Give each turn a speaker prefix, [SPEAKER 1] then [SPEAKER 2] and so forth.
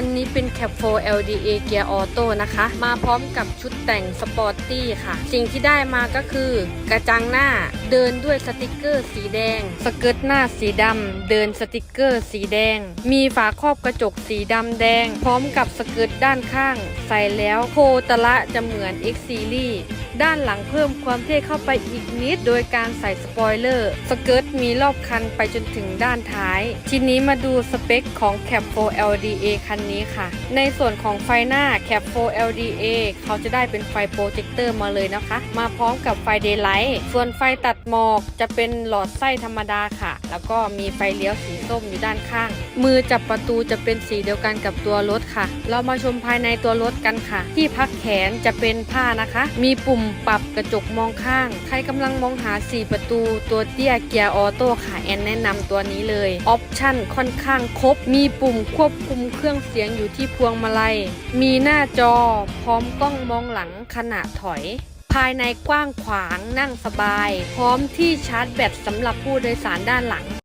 [SPEAKER 1] อันนี้เป็น Cap 4 LDA Gear Auto นะคะ มาพร้อมกับชุดแต่งสปอร์ตี้ค่ะ สิ่งที่ได้มาก็คือกระจังหน้าเดินด้วยสติกเกอร์สีแดง สเกิร์ตหน้าสีดำเดินสติกเกอร์สีแดง มีฝาครอบกระจกสีดำแดง พร้อมกับสเกิร์ตด้านข้าง ใส่แล้วโคตระจะเหมือน X Series ด้านหลังเพิ่มความเท่เข้าไปอีกนิด โดยการใส่สปอยเลอร์ สเกิร์ตมีรอบคันไปจนถึงด้านท้าย ทีนี้มาดูสเปคของ Cap 4 LDA คันนี้ค่ะ ในส่วนของไฟหน้า Cap 4 LDA เขาจะได้เป็นไฟโปรเจคเตอร์มาเลยนะคะ มาพร้อมกับไฟเดย์ไลท์ส่วนไฟตัดหมอกจะเป็นหลอดไส้ธรรมดาค่ะ แล้วก็มีไฟเลี้ยวสีส้มอยู่ด้านข้าง มือจับประตูจะเป็นสีเดียวกันกับตัวรถค่ะ เรามาชมภายในตัวรถกันค่ะ ที่พักแขนจะเป็นผ้านะคะ มีปุ่มปรับกระจกมองข้าง ใครกำลังมองหา 4 ประตูตัวเตี้ยเกียร์ออโต้ค่ะแอนแนะนำตัวนี้เลย ออปชั่นค่อนข้างครบ มีปุ่มควบคุมเครื่องเสียสียงอยู่ที่พวงมาลัย มีหน้าจอพร้อมกล้องมองหลังขณะถอย ภายในกว้างขวางนั่งสบาย พร้อมที่ชาร์จแบตสำหรับผู้โดยสารด้านหลัง